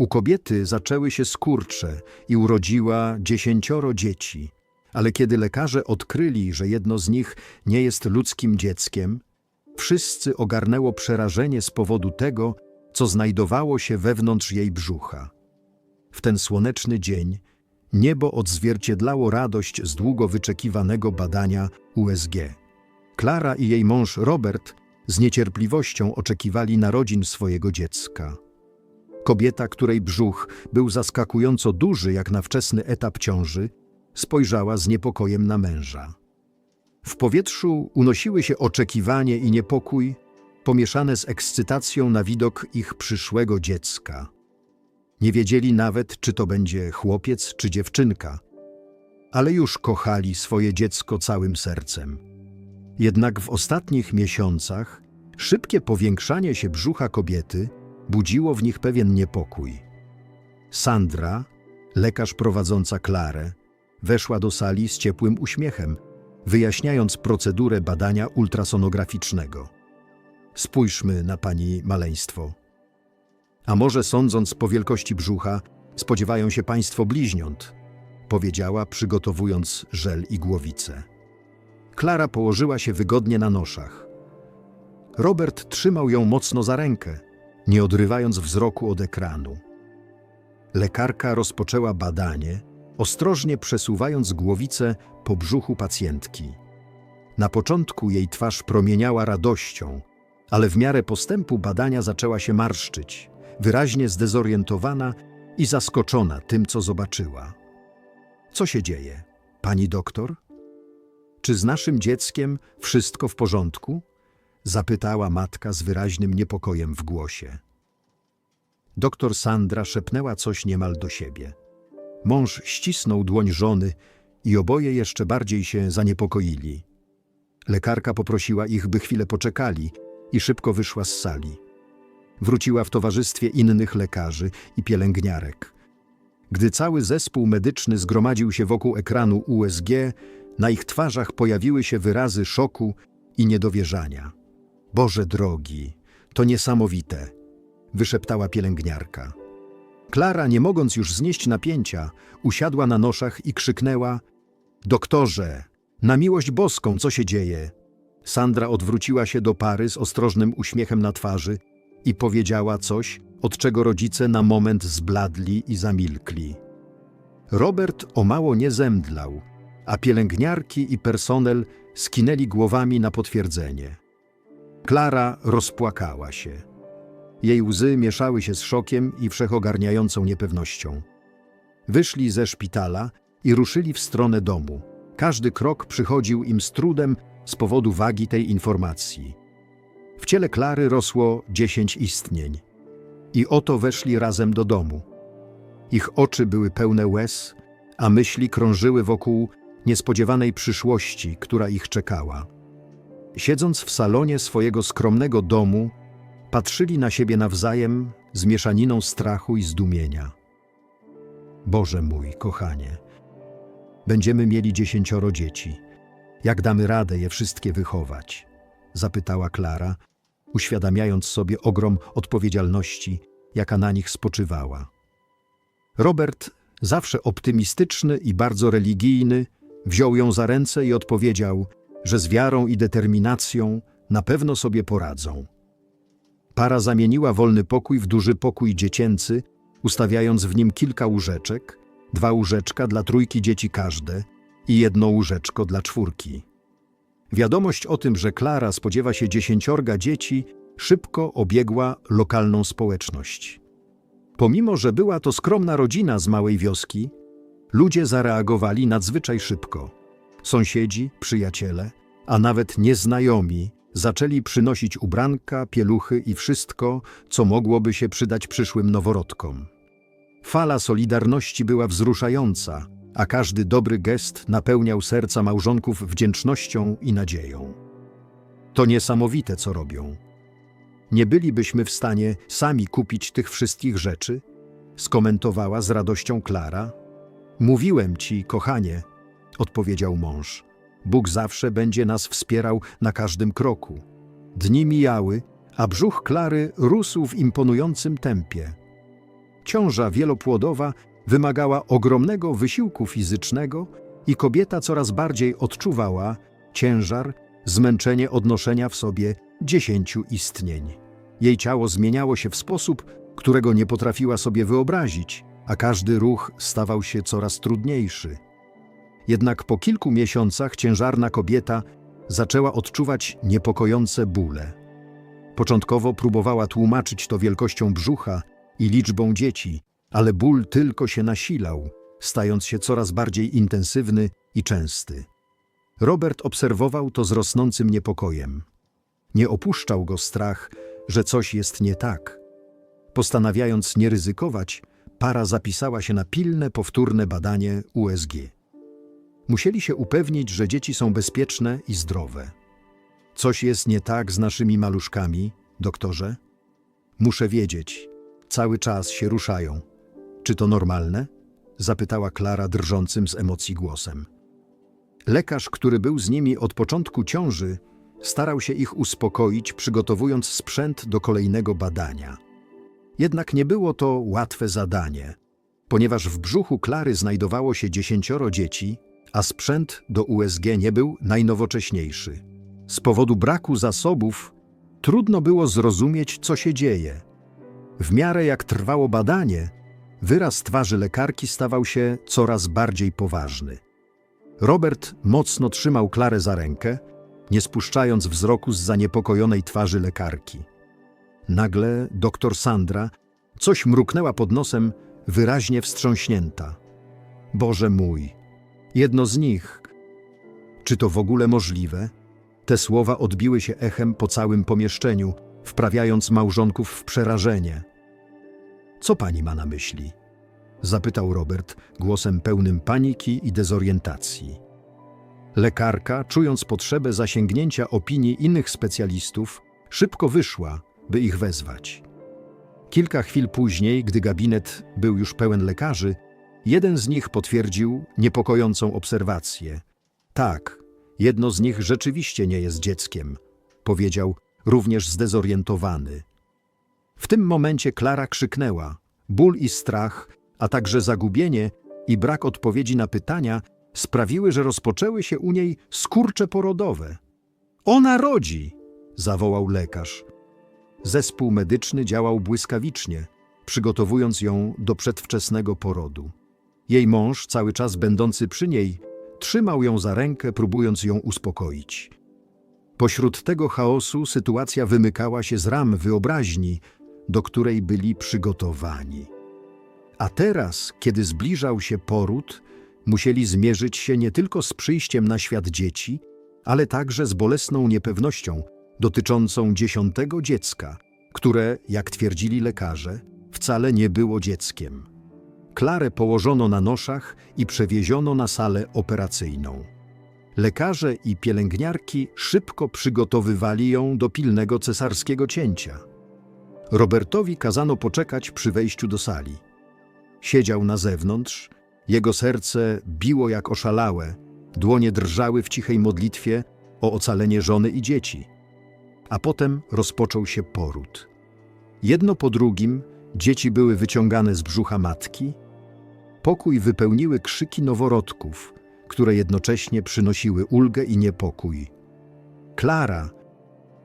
U kobiety zaczęły się skurcze i urodziła dziesięcioro dzieci, ale kiedy lekarze odkryli, że jedno z nich nie jest ludzkim dzieckiem, wszyscy ogarnęło przerażenie z powodu tego, co znajdowało się wewnątrz jej brzucha. W ten słoneczny dzień niebo odzwierciedlało radość z długo wyczekiwanego badania USG. Klara i jej mąż Robert z niecierpliwością oczekiwali narodzin swojego dziecka. Kobieta, której brzuch był zaskakująco duży jak na wczesny etap ciąży, spojrzała z niepokojem na męża. W powietrzu unosiły się oczekiwanie i niepokój, pomieszane z ekscytacją na widok ich przyszłego dziecka. Nie wiedzieli nawet, czy to będzie chłopiec czy dziewczynka, ale już kochali swoje dziecko całym sercem. Jednak w ostatnich miesiącach szybkie powiększanie się brzucha kobiety budziło w nich pewien niepokój. Sandra, lekarz prowadząca Klarę, weszła do sali z ciepłym uśmiechem, wyjaśniając procedurę badania ultrasonograficznego. Spójrzmy na pani maleństwo. A może sądząc po wielkości brzucha, spodziewają się państwo bliźniąt, powiedziała, przygotowując żel i głowicę. Klara położyła się wygodnie na noszach. Robert trzymał ją mocno za rękę, nie odrywając wzroku od ekranu. Lekarka rozpoczęła badanie, ostrożnie przesuwając głowicę po brzuchu pacjentki. Na początku jej twarz promieniała radością, ale w miarę postępu badania zaczęła się marszczyć, wyraźnie zdezorientowana i zaskoczona tym, co zobaczyła. Co się dzieje, pani doktor? Czy z naszym dzieckiem wszystko w porządku? Zapytała matka z wyraźnym niepokojem w głosie. Doktor Sandra szepnęła coś niemal do siebie. Mąż ścisnął dłoń żony i oboje jeszcze bardziej się zaniepokoili. Lekarka poprosiła ich, by chwilę poczekali i szybko wyszła z sali. Wróciła w towarzystwie innych lekarzy i pielęgniarek. Gdy cały zespół medyczny zgromadził się wokół ekranu USG, na ich twarzach pojawiły się wyrazy szoku i niedowierzania. Boże drogi, to niesamowite, wyszeptała pielęgniarka. Klara, nie mogąc już znieść napięcia, usiadła na noszach i krzyknęła: Doktorze, na miłość boską, co się dzieje? Sandra odwróciła się do pary z ostrożnym uśmiechem na twarzy i powiedziała coś, od czego rodzice na moment zbladli i zamilkli. Robert o mało nie zemdlał, a pielęgniarki i personel skinęli głowami na potwierdzenie. Klara rozpłakała się. Jej łzy mieszały się z szokiem i wszechogarniającą niepewnością. Wyszli ze szpitala i ruszyli w stronę domu. Każdy krok przychodził im z trudem z powodu wagi tej informacji. W ciele Klary rosło dziesięć istnień. I oto weszli razem do domu. Ich oczy były pełne łez, a myśli krążyły wokół niespodziewanej przyszłości, która ich czekała. Siedząc w salonie swojego skromnego domu, patrzyli na siebie nawzajem z mieszaniną strachu i zdumienia. Boże mój, kochanie, będziemy mieli dziesięcioro dzieci. Jak damy radę je wszystkie wychować? Zapytała Klara, uświadamiając sobie ogrom odpowiedzialności, jaka na nich spoczywała. Robert, zawsze optymistyczny i bardzo religijny, wziął ją za ręce i odpowiedział, że z wiarą i determinacją na pewno sobie poradzą. Para zamieniła wolny pokój w duży pokój dziecięcy, ustawiając w nim kilka łóżeczek, dwa łóżeczka dla trójki dzieci każde i jedno łóżeczko dla czwórki. Wiadomość o tym, że Klara spodziewa się dziesięciorga dzieci, szybko obiegła lokalną społeczność. Pomimo, że była to skromna rodzina z małej wioski, ludzie zareagowali nadzwyczaj szybko. Sąsiedzi, przyjaciele, a nawet nieznajomi zaczęli przynosić ubranka, pieluchy i wszystko, co mogłoby się przydać przyszłym noworodkom. Fala solidarności była wzruszająca, a każdy dobry gest napełniał serca małżonków wdzięcznością i nadzieją. To niesamowite, co robią. Nie bylibyśmy w stanie sami kupić tych wszystkich rzeczy? skomentowała z radością Klara. Mówiłem ci, kochanie, odpowiedział mąż. Bóg zawsze będzie nas wspierał na każdym kroku. Dni mijały, a brzuch Klary rósł w imponującym tempie. Ciąża wielopłodowa wymagała ogromnego wysiłku fizycznego i kobieta coraz bardziej odczuwała ciężar, zmęczenie odnoszenia w sobie dziesięciu istnień. Jej ciało zmieniało się w sposób, którego nie potrafiła sobie wyobrazić, a każdy ruch stawał się coraz trudniejszy. Jednak po kilku miesiącach ciężarna kobieta zaczęła odczuwać niepokojące bóle. Początkowo próbowała tłumaczyć to wielkością brzucha i liczbą dzieci, ale ból tylko się nasilał, stając się coraz bardziej intensywny i częsty. Robert obserwował to z rosnącym niepokojem. Nie opuszczał go strach, że coś jest nie tak. Postanawiając nie ryzykować, para zapisała się na pilne, powtórne badanie USG. Musieli się upewnić, że dzieci są bezpieczne i zdrowe. Coś jest nie tak z naszymi maluszkami, doktorze? Muszę wiedzieć. Cały czas się ruszają. Czy to normalne? Zapytała Klara drżącym z emocji głosem. Lekarz, który był z nimi od początku ciąży, starał się ich uspokoić, przygotowując sprzęt do kolejnego badania. Jednak nie było to łatwe zadanie, ponieważ w brzuchu Klary znajdowało się dziesięcioro dzieci, a sprzęt do USG nie był najnowocześniejszy. Z powodu braku zasobów trudno było zrozumieć, co się dzieje. W miarę jak trwało badanie, wyraz twarzy lekarki stawał się coraz bardziej poważny. Robert mocno trzymał Klarę za rękę, nie spuszczając wzroku z zaniepokojonej twarzy lekarki. Nagle doktor Sandra coś mruknęła pod nosem, wyraźnie wstrząśnięta. Boże mój, jedno z nich. Czy to w ogóle możliwe? Te słowa odbiły się echem po całym pomieszczeniu, wprawiając małżonków w przerażenie. Co pani ma na myśli? Zapytał Robert głosem pełnym paniki i dezorientacji. Lekarka, czując potrzebę zasięgnięcia opinii innych specjalistów, szybko wyszła, by ich wezwać. Kilka chwil później, gdy gabinet był już pełen lekarzy, jeden z nich potwierdził niepokojącą obserwację. Tak, jedno z nich rzeczywiście nie jest dzieckiem, powiedział, również zdezorientowany. W tym momencie Klara krzyknęła. Ból i strach, a także zagubienie i brak odpowiedzi na pytania sprawiły, że rozpoczęły się u niej skurcze porodowe. Ona rodzi! zawołał lekarz. Zespół medyczny działał błyskawicznie, przygotowując ją do przedwczesnego porodu. Jej mąż, cały czas będący przy niej, trzymał ją za rękę, próbując ją uspokoić. Pośród tego chaosu sytuacja wymykała się z ram wyobraźni, do której byli przygotowani. A teraz, kiedy zbliżał się poród, musieli zmierzyć się nie tylko z przyjściem na świat dzieci, ale także z bolesną niepewnością dotyczącą dziesiątego dziecka, które, jak twierdzili lekarze, wcale nie było dzieckiem. Klarę położono na noszach i przewieziono na salę operacyjną. Lekarze i pielęgniarki szybko przygotowywali ją do pilnego cesarskiego cięcia. Robertowi kazano poczekać przy wejściu do sali. Siedział na zewnątrz, jego serce biło jak oszalałe, dłonie drżały w cichej modlitwie o ocalenie żony i dzieci. A potem rozpoczął się poród. Jedno po drugim dzieci były wyciągane z brzucha matki. Pokój wypełniły krzyki noworodków, które jednocześnie przynosiły ulgę i niepokój. Klara,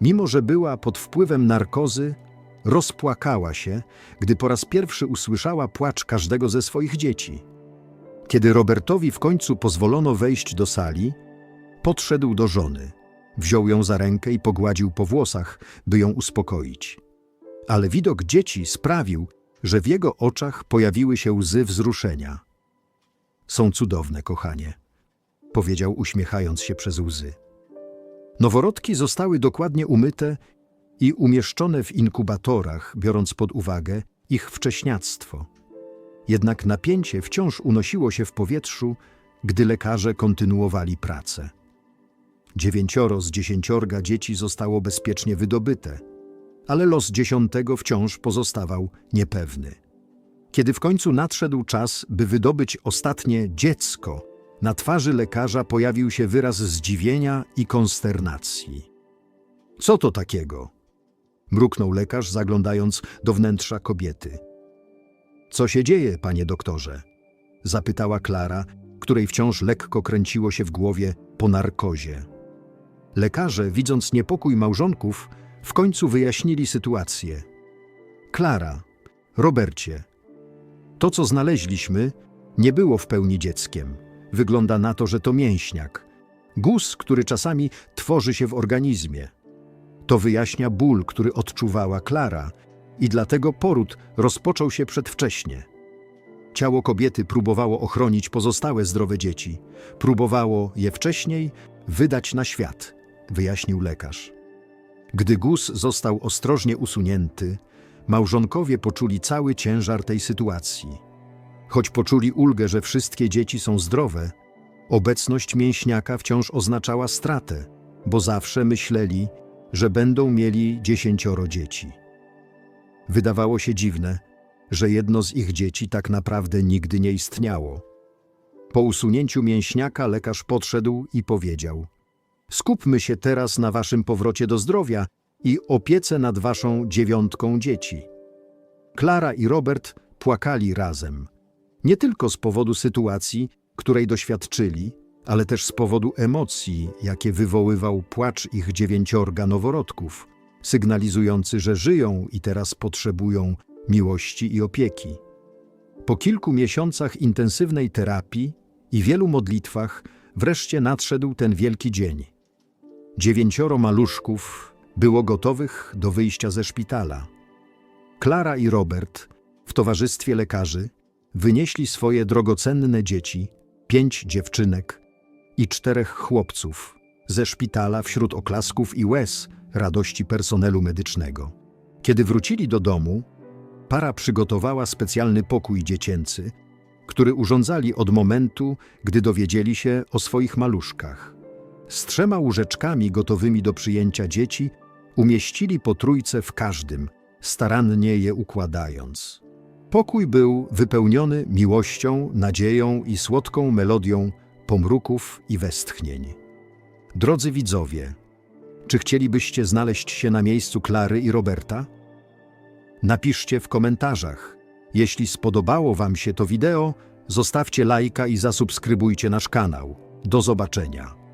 mimo że była pod wpływem narkozy, rozpłakała się, gdy po raz pierwszy usłyszała płacz każdego ze swoich dzieci. Kiedy Robertowi w końcu pozwolono wejść do sali, podszedł do żony, wziął ją za rękę i pogładził po włosach, by ją uspokoić. Ale widok dzieci sprawił, że w jego oczach pojawiły się łzy wzruszenia. Są cudowne, kochanie, powiedział uśmiechając się przez łzy. Noworodki zostały dokładnie umyte i umieszczone w inkubatorach, biorąc pod uwagę ich wcześniactwo. Jednak napięcie wciąż unosiło się w powietrzu, gdy lekarze kontynuowali pracę. Dziewięcioro z dziesięciorga dzieci zostało bezpiecznie wydobyte, ale los dziesiątego wciąż pozostawał niepewny. Kiedy w końcu nadszedł czas, by wydobyć ostatnie dziecko, na twarzy lekarza pojawił się wyraz zdziwienia i konsternacji. Co to takiego? Mruknął lekarz, zaglądając do wnętrza kobiety. Co się dzieje, panie doktorze? Zapytała Klara, której wciąż lekko kręciło się w głowie po narkozie. Lekarze, widząc niepokój małżonków, w końcu wyjaśnili sytuację. Klara, Robercie, to co znaleźliśmy, nie było w pełni dzieckiem. Wygląda na to, że to mięśniak. Guz, który czasami tworzy się w organizmie. To wyjaśnia ból, który odczuwała Klara i dlatego poród rozpoczął się przedwcześnie. Ciało kobiety próbowało ochronić pozostałe zdrowe dzieci. Próbowało je wcześniej wydać na świat, wyjaśnił lekarz. Gdy guz został ostrożnie usunięty, małżonkowie poczuli cały ciężar tej sytuacji. Choć poczuli ulgę, że wszystkie dzieci są zdrowe, obecność mięśniaka wciąż oznaczała stratę, bo zawsze myśleli, że będą mieli dziesięcioro dzieci. Wydawało się dziwne, że jedno z ich dzieci tak naprawdę nigdy nie istniało. Po usunięciu mięśniaka lekarz podszedł i powiedział: Skupmy się teraz na waszym powrocie do zdrowia i opiece nad waszą dziewiątką dzieci. Klara i Robert płakali razem. Nie tylko z powodu sytuacji, której doświadczyli, ale też z powodu emocji, jakie wywoływał płacz ich dziewięciorga noworodków, sygnalizujący, że żyją i teraz potrzebują miłości i opieki. Po kilku miesiącach intensywnej terapii i wielu modlitwach wreszcie nadszedł ten wielki dzień. Dziewięcioro maluszków było gotowych do wyjścia ze szpitala. Klara i Robert, w towarzystwie lekarzy, wynieśli swoje drogocenne dzieci, pięć dziewczynek i czterech chłopców, ze szpitala wśród oklasków i łez radości personelu medycznego. Kiedy wrócili do domu, para przygotowała specjalny pokój dziecięcy, który urządzali od momentu, gdy dowiedzieli się o swoich maluszkach. Z trzema łóżeczkami gotowymi do przyjęcia dzieci umieścili po trójce w każdym, starannie je układając. Pokój był wypełniony miłością, nadzieją i słodką melodią pomruków i westchnień. Drodzy widzowie, czy chcielibyście znaleźć się na miejscu Klary i Roberta? Napiszcie w komentarzach. Jeśli spodobało Wam się to wideo, zostawcie lajka i zasubskrybujcie nasz kanał. Do zobaczenia.